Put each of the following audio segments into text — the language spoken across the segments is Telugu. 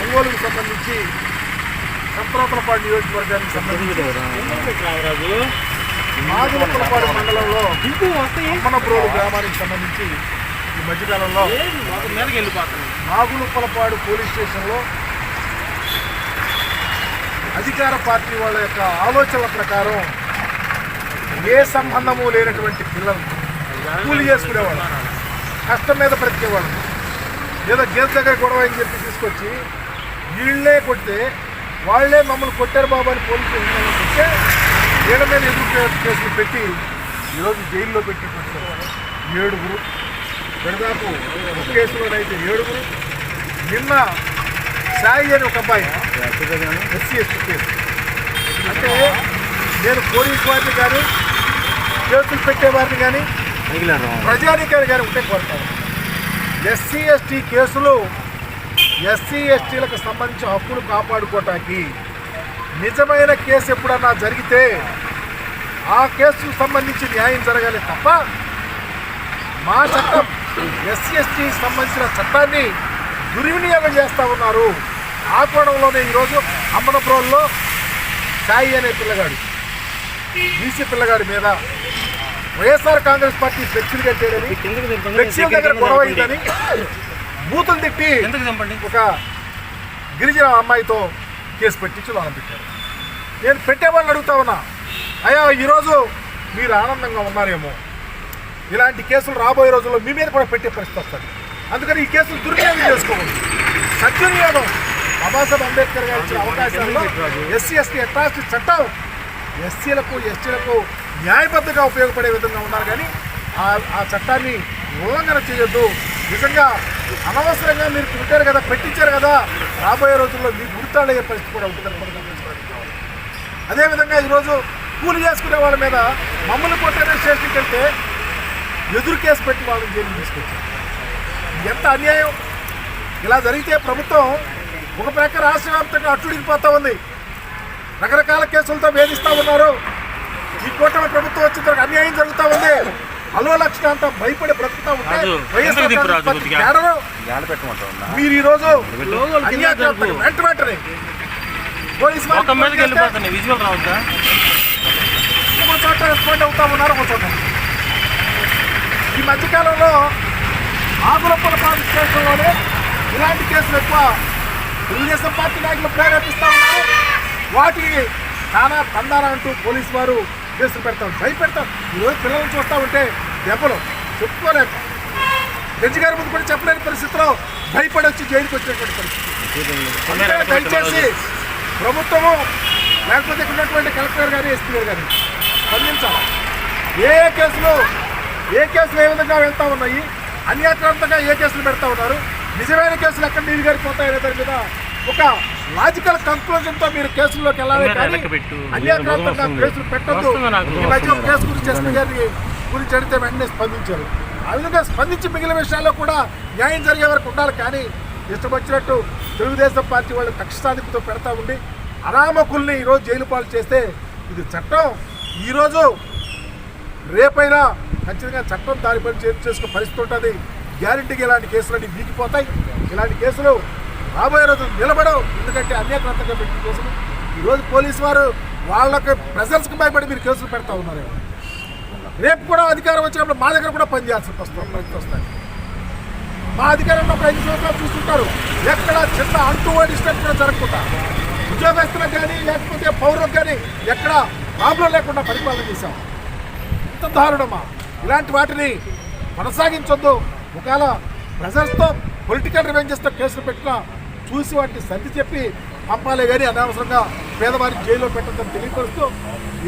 ఒంగోలుకు సంబంధించి సంతరాతలపాడు నియోజకవర్గానికి సంబంధించి మాగులపలపాడు మండలంలో అమ్మనప్రోలు గ్రామానికి సంబంధించి ఈ మధ్యకాలంలో నాగులుపలపాడు పోలీస్ స్టేషన్లో అధికార పార్టీ వాళ్ళ యొక్క ఆలోచనల ప్రకారం ఏ సంబంధము లేనటువంటి పిల్లలు కూలి చేసుకునేవాళ్ళు కష్టం మీద బ్రతికేవాళ్ళు. ఏదో గేదె దగ్గర గొడవ అని చెప్పి తీసుకొచ్చి వీళ్ళే కొడితే వాళ్ళే మమ్మల్ని కొట్టారు బాబు అని పోలీసు స్టేషన్లో కొట్టే వీళ్ళ మీద ఎదురు కేసులు పెట్టి ఈరోజు జైల్లో పెట్టినటువంటి ఏడుగురు. దాదాపు ఒక కేసులోనైతే ఏడుగురు. నిన్న సాయి అని ఒక అబ్బాయి ఎస్సీ ఎస్టీ కేసు. అంటే నేను పోలీస్ వారిని కానీ కేసులు పెట్టేవారిని కానీ ప్రజానికాన్ని కానీ ఉంటే కోరుతాను ఎస్సీ ఎస్టీ కేసులు ఎస్సీ ఎస్టీలకు సంబంధించిన హక్కులు కాపాడుకోవటానికి నిజమైన కేసు ఎప్పుడన్నా జరిగితే ఆ కేసుకు సంబంధించి న్యాయం జరగాలి తప్ప మా చట్టం ఎస్సీ ఎస్టీకి సంబంధించిన చట్టాన్ని దుర్వినియోగం చేస్తూ ఉన్నారు. ఆ కోణంలోనే ఈరోజు అమ్మనపురంలో సాయి అనే పిల్లగాడు బీసీ పిల్లగాడి మీద వైఎస్ఆర్ కాంగ్రెస్ పార్టీ ఫ్లెక్సీలు కట్టేయడని ఫ్లెక్సీల దగ్గర గొడవ అయిందని బూతులు తిట్టి ఒక గిరిజన అమ్మాయితో కేసు పెట్టించి లోన పెట్టారు. నేను పెట్టేవాళ్ళని అడుగుతా ఉన్నా అయ్యా ఈరోజు మీరు ఆనందంగా ఉన్నారేమో. ఇలాంటి కేసులు రాబోయే రోజుల్లో మీ మీద కూడా పెట్టే పరిస్థితి వస్తుంది. అందుకని ఈ కేసులు దుర్వినియోగం చేసుకోకూడదు. సద్వినియోగం. బాబాసాహెబ్ అంబేద్కర్ గారు ఇచ్చిన అవకాశాల్లో ఎస్సీ ఎస్టీ అట్రాసిటీ చట్టం ఎస్సీలకు ఎస్టీలకు న్యాయబద్ధంగా ఉపయోగపడే విధంగా ఉన్నారు కానీ ఆ ఆ చట్టాన్ని ఉల్లంఘన చేయొద్దు. నిజంగా అనవసరంగా మీరు పెట్టారు కదా పెట్టించారు కదా రాబోయే రోజుల్లో మీకు గుర్తాడయ్యే పరిస్థితి కూడా ఉంటుందని కూడా గమనించుకోవాలి. అదేవిధంగా ఈరోజు కూలి చేసుకునే వాళ్ళ మీద మమ్మల్ని కొట్టే స్టేషన్కి వెళ్తే ఎదురు కేసు పెట్టి వాళ్ళని జైలు తీసుకొచ్చారు. ఎంత అన్యాయం. ఇలా జరిగితే ప్రభుత్వం ఒక ప్రక్క రాష్ట్ర వ్యాప్తంగా అట్టుడికిపోతా ఉంది. రకరకాల కేసులతో వేధిస్తూ ఉన్నారు ఈ కూటమి ప్రభుత్వం వచ్చిన తర్వాత అన్యాయం జరుగుతూ ఉంది. అలో లక్షణ అంతా భయపడి బ్రతుకుతా ఉంటే మీరు ఈ రోజు. వెంట వెంటనే పోలీస్ ఒక చోట రెస్పాండ్ అవుతా ఉన్నారు ఒక చోట. ఈ మధ్యకాలంలో ఆకులప్పల పాలన స్టేషన్లోనే ఇలాంటి కేసులు ఎక్కువ తెలుగుదేశం పార్టీ నాయకులు ప్రేరేపిస్తూ ఉన్నారు. వాటికి చాలా తందారా అంటూ పోలీసు వారు కేసులు పెడతారు భయపెడతారు ఈరోజు పిల్లలను చూస్తూ ఉంటే దెబ్బలు చెప్పుకోలేక. జడ్జి గారి ముందు కూడా చెప్పలేని పరిస్థితిలో భయపడి వచ్చి జైలుకి వచ్చినటువంటి పరిస్థితి. దయచేసి ప్రభుత్వము లేకపోతే ఇక్కడ ఉన్నటువంటి కలెక్టర్ గారు ఎస్పీ గారు కానీ స్పందించాలి? ఏ కేసులు ఏ కేసులు ఏ విధంగా వెళ్తా ఉన్నాయి? అన్యాక్రాంతంగా ఏ కేసులు పెడతా ఉన్నారు? నిజమైన కేసులు ఎక్కడ నీరు గారిపోతాయనే దాని మీద ఒక లాజికల్ కంక్లూజన్తో మీరు కేసుల్లోకి వెళ్ళాలి కానీ. అన్యాక్రాంతంగా. కేసులు పెట్టద్దు. ఈ మధ్య కేసు గురించి ఎస్పీ గారిని గురించి అడిగితే వెంటనే స్పందించారు ఆ విధంగా స్పందించి మిగిలిన విషయాల్లో కూడా న్యాయం జరిగే వరకు ఉండాలి కానీ ఇష్టం వచ్చినట్టు తెలుగుదేశం పార్టీ వాళ్ళు కక్ష సాధింపుతో పెడతా ఉండి అనామకుల్ని ఈరోజు జైలు పాలు చేస్తే ఇది చట్టం ఈరోజు రేపైనా ఖచ్చితంగా చట్టం చేర్చు చేసుకునే పరిస్థితి ఉంటుంది గ్యారంటీగా ఇలాంటి కేసులన్నీ వీగిపోతాయి ఇలాంటి కేసులు రాబోయే రోజు నిలబడవు. ఎందుకంటే అన్యాక్రాంతంగా పెట్టిన కోసం ఈరోజు పోలీసు వారు వాళ్ళకి ప్రెజర్స్కి భయపడి మీరు కేసులు పెడతా ఉన్నారు. రేపు కూడా అధికారం వచ్చినప్పుడు మా దగ్గర కూడా పనిచేయాల్సి వస్తుంది పరిస్థితి వస్తాయి మా అధికారంలో ఒక ఐదు సంవత్సరాలు చూస్తుంటారు. ఎక్కడ చిన్న అంటూ ఓడిస్టేట్ కూడా జరగకుండా. ఉద్యోగస్తులకు కానీ లేకపోతే పౌరులకు కానీ ఎక్కడ ప్రాబ్లం లేకుండా పరిపాలన చేశాం. ఇంత దారుణమా? ఇలాంటి వాటిని కొనసాగించొద్దు. ఒకవేళ ప్రజలతో పొలిటికల్ రివెంజెస్తో కేసులు పెట్టినా చూసి వాటిని సర్ది చెప్పి పంపాలే కానీ అనవసరంగా పేదవారిని జైల్లో పెట్టద్దని తెలియపరుస్తూ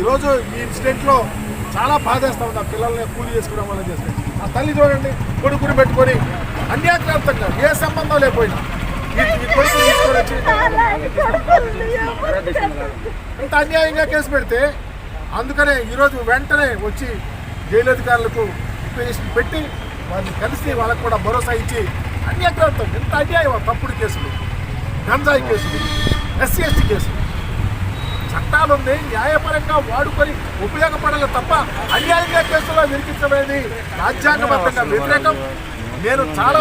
ఈరోజు ఈ ఇన్సిడెంట్లో చాలా బాధేస్తా ఉంది ఆ పిల్లల్ని కూలి చేసుకోవడం వల్ల చేసుకుని ఆ తల్లి చూడండి కొడుకుని పెట్టుకొని అన్యాక్రాంతంగా ఏ సంబంధం లేకపోయినా ఈ తీసుకొని ఇంత అన్యాయంగా కేసు పెడితే అందుకనే ఈరోజు వెంటనే వచ్చి జైలు అధికారులకు పిటిషన్ పెట్టి వాళ్ళని కలిసి వాళ్ళకు కూడా భరోసా ఇచ్చి అన్యాక్రాంతం. ఎంత అన్యాయం తప్పుడు కేసులు. గంజాయి కేసులు ఎస్సీ ఎస్టీ కేసులు. చట్టాలుంది న్యాయపరంగా వాడుకొని ఉపయోగపడాలి తప్ప అన్యాయంగా కేసులో విరికించడం రాజ్యాంగబద్ధంగా వ్యతిరేకం. నేను చాలా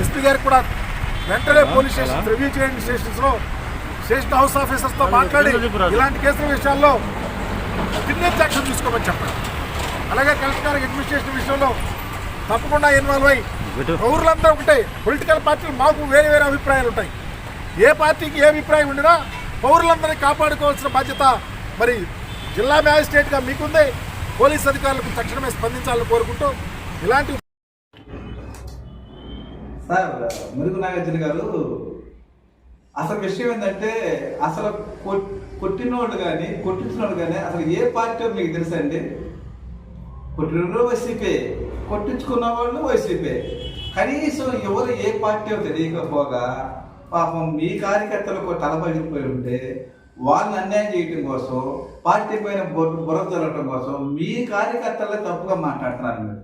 ఎస్పీ గారికి కూడా వెంటనే పోలీస్ స్టేషన్ రివ్యూ చేయండి స్టేషన్స్లో స్టేషన్ హౌస్ ఆఫీసర్స్తో మాట్లాడి ఇలాంటి కేసుల విషయాల్లో క్రిమినల్ యాక్షన్ తీసుకోమని చెప్పండి అలాగే కలెక్టర్ గారికి అడ్మినిస్ట్రేషన్ విషయంలో తప్పకుండా ఇన్వాల్వ్ అయ్యి పౌరులంతా ఒకటే. పొలిటికల్ పార్టీలు మాకు వేరే వేరే అభిప్రాయాలు ఉంటాయి. ఏ పార్టీకి ఏ అభిప్రాయం ఉండినా పౌరులందరినీ కాపాడుకోవాల్సిన బాధ్యత మరి జిల్లా మ్యాజిస్ట్రేట్గా మీకుందే. పోలీస్ అధికారులకు తక్షణమే స్పందించాలని కోరుకుంటూ ఇలాంటి సార్ మురుగు నాగార్జున గారు అసలు విషయం ఏంటంటే అసలు కొట్- కొట్టినోడు కానీ కొట్టించినోడు కానీ అసలు ఏ పార్టీ మీకు తెలుసా అండి? కొట్టినోడు వైసీపీ. కొట్టించుకున్న వాళ్ళు వైసీపీ. కనీసం ఎవరు ఏ పార్టీ తెలియకపోగా పాపం మీ కార్యకర్తలకు తలపగిలిపోయి ఉంటే వాళ్ళని అన్యాయం చేయటం కోసం పార్టీ పైన బుర్ర జరగటం కోసం మీ కార్యకర్తలే తప్పుగా మాట్లాడుతున్నారు మీరు.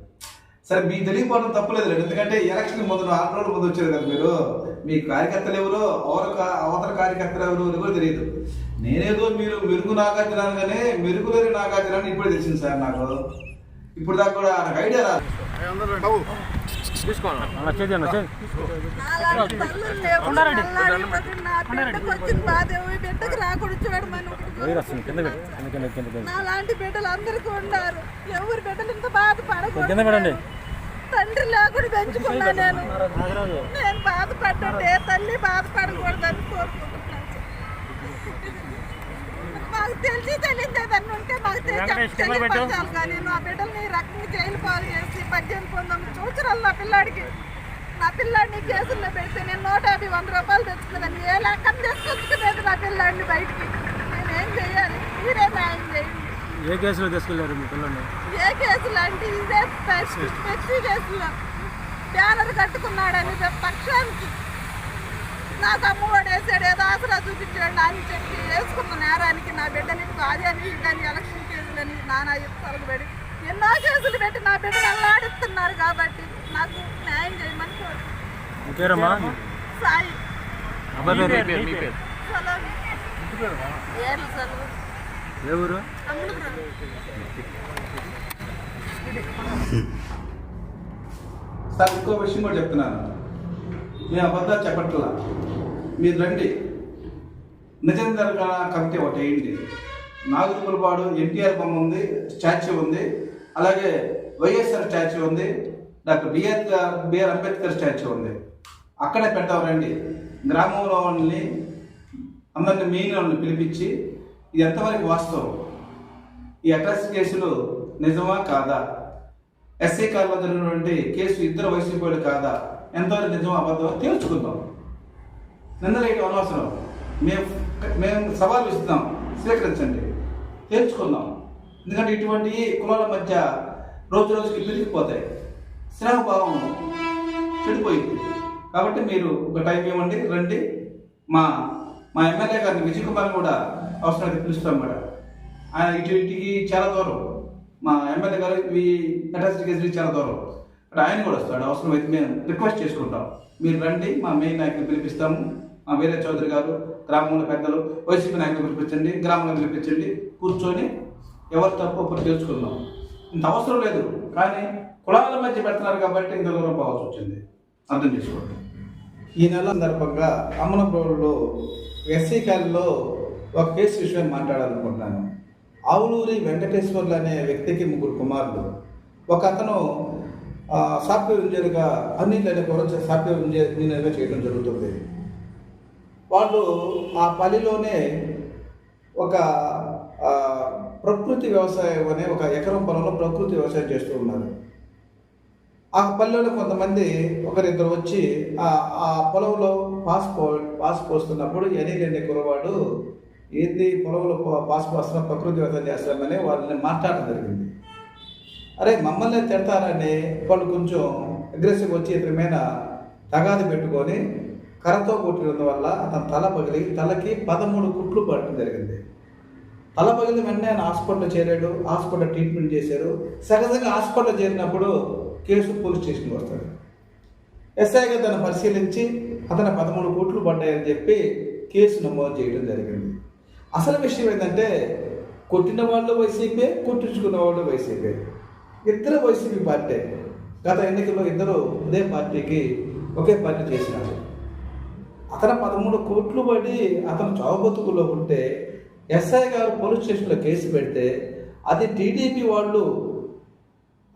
సరే మీకు తెలియకపోవడం తప్పలేదు ఎందుకంటే ఎలక్షన్ ముందు ఆరు రోజుల ముందు వచ్చారు కదా మీరు. మీ కార్యకర్తలు ఎవరు అవతల కా- అవతల కార్యకర్తలు ఎవరు అని కూడా తెలియదు. నేనేదో మీరు మెరుగు నాగార్జున అనగానే మెరుగులేని నాగార్జున ఇప్పుడే తెలిసింది సార్ నాకు. ఇప్పుడు దాకా కూడా నాకు ఐడియా రాదు. బాబు, అలా చేయండి అన్న చేయండి అలాంటి తల్లులు లేవు. అల్లాడి పడి నా బిడ్డకు వచ్చిన బాధ ఏమో, ఈ బిడ్డకు రాకూడదు చూడమని ఒకటి వైర్ వస్తుంది కింద పెట్టి కింద కింద కింద కింద. నా లాంటి బిడ్డలు అందరికీ ఉన్నారు ఎవరి బిడ్డలు ఇంత బాధపడకూడదు. తండ్రి లేకుండా పెంచుకున్నా నేను. నేను బాధపడ్డంటే తల్లి బాధపడకూడదని కోరుకుంటున్నాను మాకు తెలిసి తెలియదు ఏదన్నా ఉంటే మాకు. తెలియపరచాలి కానీ నా బిడ్డల్ని ఈ రకంగా జైలు పాలు చేసి పద్దెనిమిది పంతొమ్మిది సంవత్సరాలు నా పిల్లాడికి. నా పిల్లాడిని కేసుల్లో పెడితే నేను నూట యాభై వంద రూపాయలు తెచ్చుకున్నాను. ఏ లెక్కన తీసుకొచ్చుకునేది నా పిల్లాడిని బయటికి? నేనేం చేయాలి మీరే న్యాయం చేయండి. ఏ కేసులో తీసుకెళ్ళారు మీ పిల్లల్ని ఏ కేసులు అంటే ఇదే పెట్టి కేసులో. బ్యానర్ కట్టుకున్నాడని పక్షానికి. నాకు అమ్మఒడి వేసాడు. ఏదో ఆసరా చూపించాడు. అని చెప్పి వేసుకున్న నేరానికి నా బిడ్డని అని ఇదని ఎలక్షన్ కేసులని నానా తొలగబడి ఎన్నో కేసులు పెట్టి నా బిడ్డను అల్లాడిస్తున్నారు కాబట్టి నాకు న్యాయం చేయమని. ఇంకేరమ్మా సాయి. సార్ ఇంకో విషయం కూడా చెప్తున్నాను. నేను అబద్ధాలు చెప్పట్లా? మీరు రండి. నిజం జరగాల కమిటీ ఒకటి వేయండి నాగులపాడు ఎన్టీఆర్ బొమ్మ ఉంది స్టాచ్యూ ఉంది అలాగే వైఎస్ఆర్ స్టాచ్యూ ఉంది doctor BR BR Ambedkar statue ఉంది. అక్కడే పెడతాం రండి. గ్రామంలో వాళ్ళని అందరిని మెయిన్ వాళ్ళని పిలిపించి ఇది ఎంతవరకు వాస్తవం? ఈ అట్రాసిటీ కేసులు నిజమా కాదా? ఎస్ఐ కార్లో జరిగినటువంటి కేసు ఇద్దరు వైసీపీలు కాదా? ఎంతవరకు నిజం అబద్ధం తేల్చుకుందాం. నిందలేయటం అనవసరం మేము మేము సవాల్ ఇస్తున్నాం స్వీకరించండి. తేల్చుకుందాం. ఎందుకంటే ఇటువంటి కులాల మధ్య రోజు రోజుకి పెరిగిపోతాయి స్నేహభావం చెడిపోయింది. కాబట్టి మీరు ఒక టైం ఇవ్వండి రండి. మా మా ఎమ్మెల్యే గారిని విజయ్ కుమార్ కూడా అవసరమైతే పిలుస్తాం మేడం. ఆయన ఇటు ఇటుకి చాలా దూరం. మా ఎమ్మెల్యే గారు ఈ అటాచ్ కేసులకి చాలా దూరం. అంటే ఆయన కూడా వస్తాడు అవసరమైతే మేము రిక్వెస్ట్ చేసుకుంటాం. మీరు రండి మా మెయిన్ నాయకులు పిలిపిస్తాము. మా వీర చౌదరి గారు గ్రామంలో పెద్దలు వైసీపీ నాయకులు పిలిపించండి గ్రామంలో పిలిపించండి కూర్చొని ఎవరు తప్పు ఒకరు తెలుసుకుందాం. ఇంత అవసరం లేదు కానీ కులాల మధ్య పెడుతున్నారు కాబట్టి ఇంత దూరం పోవాల్సి వచ్చింది. అర్థం చేసుకోండి. ఈ నెల సందర్భంగా అమ్మనప్రోడ్లో ఎస్సీ కాలంలో ఒక కేసు విషయం మాట్లాడాలనుకుంటున్నాను. ఆవులూరి వెంకటేశ్వర్లు అనే వ్యక్తికి ముగ్గురు కుమారులు. ఒక అతను సాఫ్ట్వేర్ ఇంజనీర్గా అనిల్ అనే కొరచ సాఫ్ట్వేర్ ఇంజనీర్ ఇంజనీర్గా చేయడం జరుగుతుంది. వాళ్ళు ఆ పనిలోనే ఒక ప్రకృతి వ్యవసాయం అనే ఒక ఎకరం పొలంలో ప్రకృతి వ్యవసాయం చేస్తూ ఉన్నారు. ఆ పల్లెలో కొంతమంది ఒకరిద్దరు వచ్చి ఆ పొలంలో పాస్ పో పాస్ పోస్తున్నప్పుడు ఎనీలేని కురవాడు ఏంది పొలంలో పాస్ పోస్తున్న ప్రకృతి వ్యవసాయం చేస్తామని వాళ్ళని మాట్లాడడం జరిగింది. అరే మమ్మల్ని తిడతారని వాళ్ళు కొంచెం అగ్రెసివ్ వచ్చి ఇతని మీద తగాది పెట్టుకొని కర్రతో కొట్టినందు వల్ల అతని తల పగిలి తలకి పదమూడు కుట్లు పడటం జరిగింది. తల పగిలి వెంటనే ఆయన హాస్పిటల్లో చేరాడు హాస్పిటల్ ట్రీట్మెంట్ చేశారు. సహజంగా హాస్పిటల్ చేరినప్పుడు కేసు పోలీస్ స్టేషన్కి వస్తాడు ఎస్ఐగా తను పరిశీలించి అతను పదమూడు కోట్లు పడ్డాయని చెప్పి కేసు నమోదు చేయడం జరిగింది. అసలు విషయం ఏంటంటే కొట్టిన వాళ్ళు వైసీపీ కొట్టించుకున్న వాళ్ళు వైసీపీ. ఇద్దరు వైసీపీ పార్టీ. గత ఎన్నికల్లో ఇద్దరు ఇదే పార్టీకి ఒకే పార్టీ చేసినారు. అతను పదమూడు కోట్లు పడి అతను చావుబతుకులో ఉంటే ఎస్ఐ గారు పోలీస్ స్టేషన్లో కేసు పెడితే అది టీడీపీ వాళ్ళు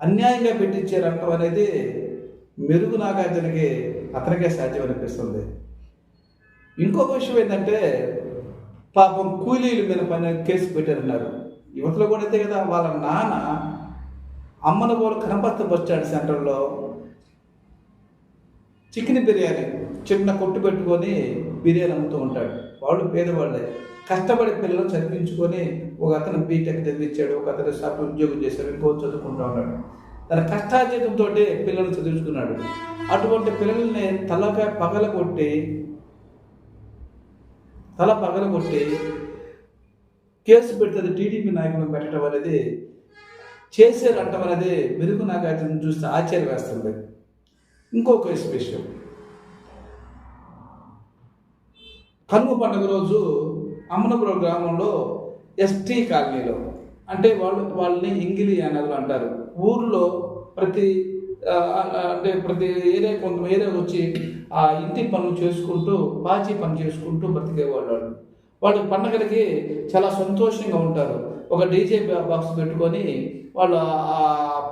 అన్యాయంగా పెట్టించారంటం అనేది మెరుగు నాగార్జునకి అతనికే సాధ్యం అనిపిస్తుంది. ఇంకొక విషయం ఏంటంటే పాపం కూలీల మీద పని కేసు పెట్టారన్నారు. యువతలో కూడా అయితే కదా వాళ్ళ నాన్న అమ్మనగోలు కనపర్త బస్ స్టాండ్ సెంటర్లో. చికెన్ బిర్యానీ చిన్న కొట్టు పెట్టుకొని బిర్యానీ అమ్ముతూ ఉంటాడు. వాళ్ళు పేదవాళ్ళే. కష్టపడి పిల్లలు చదివించుకొని ఒక అతను బీటెక్ చదివించాడు ఒక అతను సాఫ్ట్ ఉద్యోగం చేశాడు ఇంకో చదువుకుంటూ ఉన్నాడు. తన కష్టార్జితంతో పిల్లల్ని చదివించుకున్నాడు. అటువంటి పిల్లల్ని తలగా పగల కొట్టి తల పగల కొట్టి కేసు పెడుతుంది టీడీపీ నాయకులను పెట్టడం అనేది చేశారు అంటం అనేది మెరుగు నాగార్జున చూస్తే ఆశ్చర్య వేస్తుంది ఇంకొక విషయం కనుమ పండుగ రోజు అమ్మనపురం గ్రామంలో ఎస్టీ కాలనీలో అంటే వాళ్ళు వాళ్ళని ఇంగిలి అన్నది అంటారు. ఊర్లో ప్రతి అంటే ప్రతి ఏరియా కొంత ఏరియా వచ్చి ఆ ఇంటి పనులు చేసుకుంటూ పాచి పని చేసుకుంటూ బ్రతికేవాళ్ళు వాళ్ళు. వాళ్ళు పండగలకి చాలా సంతోషంగా ఉంటారు. ఒక డీజే బాక్స్ పెట్టుకొని వాళ్ళు ఆ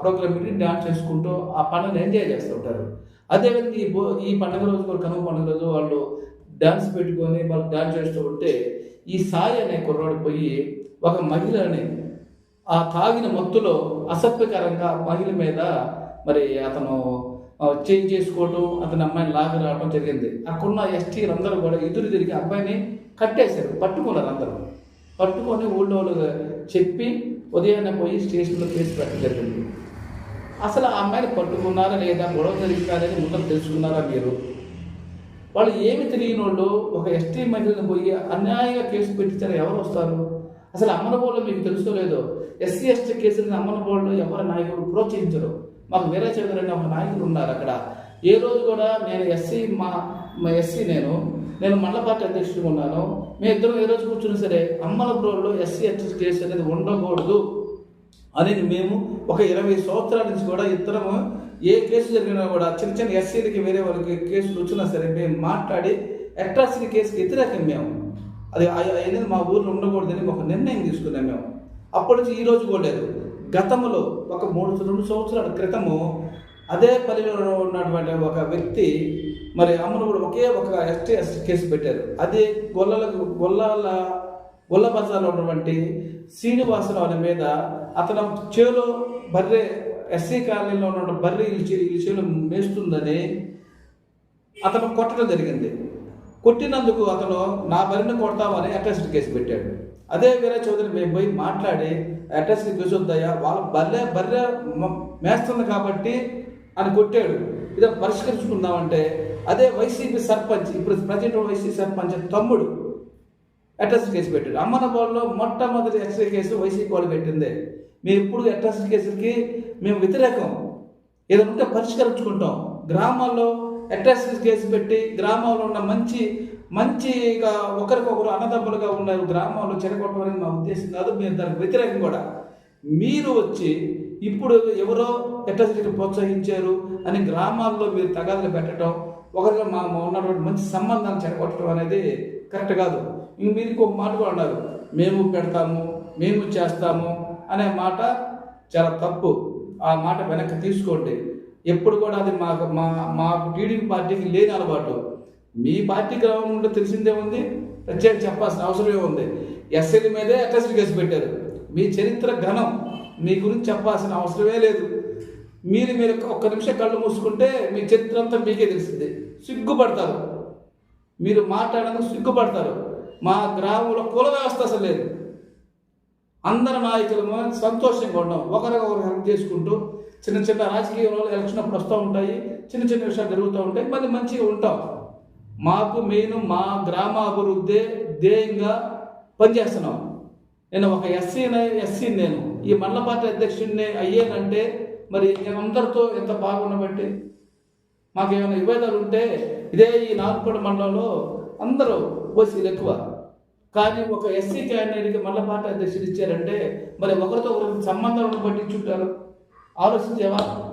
ప్రోగ్రామ్ పెట్టి డాన్స్ చేసుకుంటూ ఆ పండుగను ఎంజాయ్ చేస్తూ ఉంటారు. అదేవిధంగా ఈ బో ఈ పండుగ రోజు కూడా కనుమ పండుగ రోజు వాళ్ళు డాన్స్ పెట్టుకొని వాళ్ళు డాన్స్ చేస్తూ ఉంటే ఈ సాయి అనే కుర్రాడు పోయి ఒక మహిళని ఆ తాగిన మత్తులో అసభ్యకరంగా మహిళ మీద మరి అతను చేంజ్ చేసుకోవటం అతని అమ్మాయిని లాగ రావడం జరిగింది. అక్కడున్న ఎస్టీలు అందరూ కూడా ఎదురు తిరిగి అబ్బాయిని కట్టేశారు పట్టుకున్నారు అందరూ. పట్టుకొని ఊళ్ళో వాళ్ళు చెప్పి ఉదయాన్నే పోయి స్టేషన్లో కేసు పెట్టడం జరిగింది. అసలు ఆ అమ్మాయిని పట్టుకున్నారా లేదా గొడవ జరిగిందని అనేది ముందర తెలుసుకున్నారా మీరు? వాళ్ళు ఏమి తెలియని వాళ్ళు ఒక ఎస్టీ మహిళను పోయి అన్యాయంగా కేసు పెట్టించారు ఎవరు వస్తారు? అసలు అమ్మనబోళ్ళు మీకు తెలుసో లేదో? ఎస్సీ ఎస్టీ కేసులను అమ్మనబోళ్ళు ఎవరు నాయకుడు ప్రోత్సహించరు? మాకు వేరే చంద్రుడు ఒక నాయకుడు ఉన్నారు అక్కడ. ఏ రోజు కూడా నేను ఎస్సీ మా మా ఎస్సీ నేను నేను మండల పార్టీ అధ్యక్షుడిగా ఉన్నాను. మేము ఇద్దరం ఏ రోజు కూర్చున్నా సరే అమ్మనబోళ్ళు ఎస్సీ ఎస్టీ కేసు అనేది ఉండకూడదు. అనేది మేము ఒక ఇరవై సంవత్సరాల నుంచి కూడా ఇద్దరము ఏ కేసు జరిగినా కూడా చిన్న చిన్న ఎస్సీలకి వేరే వాళ్ళకి కేసులు వచ్చినా సరే మేము మాట్లాడి అట్రాసిటీ కేసుకి వ్యతిరేకం మేము. అది అనేది మా ఊర్లో ఉండకూడదని ఒక నిర్ణయం తీసుకున్నాం మేము. అప్పటి నుంచి ఈ రోజు కూడా లేదు. గతంలో ఒక మూడు రెండు సంవత్సరాల క్రితము అదే పల్లెలో ఉన్నటువంటి ఒక వ్యక్తి మరి అమ్మను కూడా ఒకే ఒక ఎస్టీ ఎస్టీ కేసు పెట్టారు. అది గొల్లల గొల్లాల గొల్ల బజార్లో ఉన్నటువంటి శ్రీనివాసరావు అనే మీద అతను చేలో బర్రె ఎస్సీ కాలనీలో ఉన్న బర్రె ఈ చే- ఈ చేలో మేస్తుందని అతను కొట్టడం జరిగింది. కొట్టినందుకు అతను నా బరిని కొడతామని అటెస్ట్ కేసు పెట్టాడు. అదే వేరే చౌదరి మేము పోయి మాట్లాడి అడ్రస్కి కేసు వాళ్ళ బర్రె బర్రె మ- మేస్తుంది కాబట్టి అని కొట్టాడు. ఇదే పరిష్కరించుకుందామంటే అదే వైసీపీ సర్పంచ్ ఇప్పుడు ప్రజెంట్ వైసీపీ సర్పంచ్ తమ్ముడు అట్రాసిటీ కేసు పెట్టాడు. అమ్మనబాల్లో మొట్టమొదటి ఎక్స్రే కేసు వైసీపీ వాళ్ళు పెట్టిందే. మేము ఇప్పుడు అట్రాసిటీ కేసులకి మేము వ్యతిరేకం. ఏదైనా ఉంటే పరిష్కరించుకుంటాం. గ్రామాల్లో అట్రాసిటీ కేసు పెట్టి గ్రామంలో ఉన్న మంచి మంచిగా ఒకరికొకరు అన్నదమ్ములుగా ఉన్నారు గ్రామంలో చెరగొట్టడం అనేది మా ఉద్దేశం కాదు మేము దానికి వ్యతిరేకం కూడా. మీరు వచ్చి ఇప్పుడు ఎవరో అట్రాసిటీని ప్రోత్సహించారు అని గ్రామాల్లో మీరు తగాదులు పెట్టడం ఒకరిగా మా ఉన్నటువంటి మంచి సంబంధాన్ని చెడగొట్టడం అనేది కరెక్ట్ కాదు. ఇంక మీరు ఇంకొక మాట కూడా అన్నారు మేము పెడతాము మేము చేస్తాము అనే మాట చాలా తప్పు. ఆ మాట వెనక్కి తీసుకోండి. ఎప్పుడు కూడా అది మాకు మా మా టీడీపీ పార్టీకి లేని అలవాటు. మీ పార్టీ గ్రామం తెలిసిందే ఉంది ప్రత్యేక చెప్పాల్సిన అవసరమే ఉంది. ఎస్ఎల్ మీదే అట్రాసిటీ కేసు పెట్టారు. మీ చరిత్ర ఘనం మీ గురించి చెప్పాల్సిన అవసరమే లేదు. మీరు మీరు ఒక్క నిమిషం కళ్ళు మూసుకుంటే మీ చరిత్ర అంతా మీకే తెలిసింది. సిగ్గుపడతారు. మీరు మాట్లాడడానికి సిగ్గుపడతారు. మా గ్రామంలో కుల వ్యవస్థ అసలు లేదు. అందరి నాయకులము సంతోషంగా ఉన్నాం ఒకరికొకరు హెల్ప్ చేసుకుంటూ చిన్న చిన్న రాజకీయ ఎలక్షన్ అప్పుడు వస్తూ ఉంటాయి చిన్న చిన్న విషయాలు జరుగుతూ ఉంటాయి మళ్ళీ మంచిగా ఉంటాం. మాకు మెయిన్ మా గ్రామ అభివృద్ధి ధ్యేయంగా పనిచేస్తున్నాం. నేను ఒక ఎస్సీ ఎస్సీ నేను. ఈ మండల పార్టీ అధ్యక్షుడిని అయ్యానంటే మరి నేను అందరితో ఎంత బాగున్నామంటే మాకు ఏమైనా విభేదాలు ఉంటే ఇదే ఈ నాగపూడ మండలంలో అందరూ ఓసీలు ఎక్కువ. కానీ ఒక ఎస్సీ క్యాండిడేట్కి మళ్ళా పార్టీ అధ్యక్షుడు ఇచ్చారంటే మరి ఒకరితో ఒకరికి సంబంధాలను పట్టించుంటారు ఆలోచించేవా?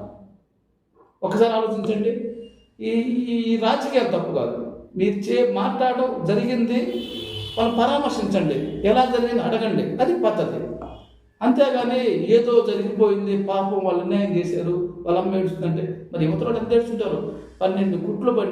ఒకసారి ఆలోచించండి. ఈ ఈ రాజకీయాలు తప్పు కాదు. మీరు చే మాట్లాడడం జరిగింది. వాళ్ళు పరామర్శించండి. ఎలా జరిగింది అడగండి. అది పద్ధతి. అంతేగాని ఏదో జరిగిపోయింది పాపం వాళ్ళు అన్యాయం చేశారు వాళ్ళ అమ్మ ఏడుస్తుందంటే మరి యువతలో ఎంత ఏడుస్తుంటారు? పన్నెండు కుట్లు పడి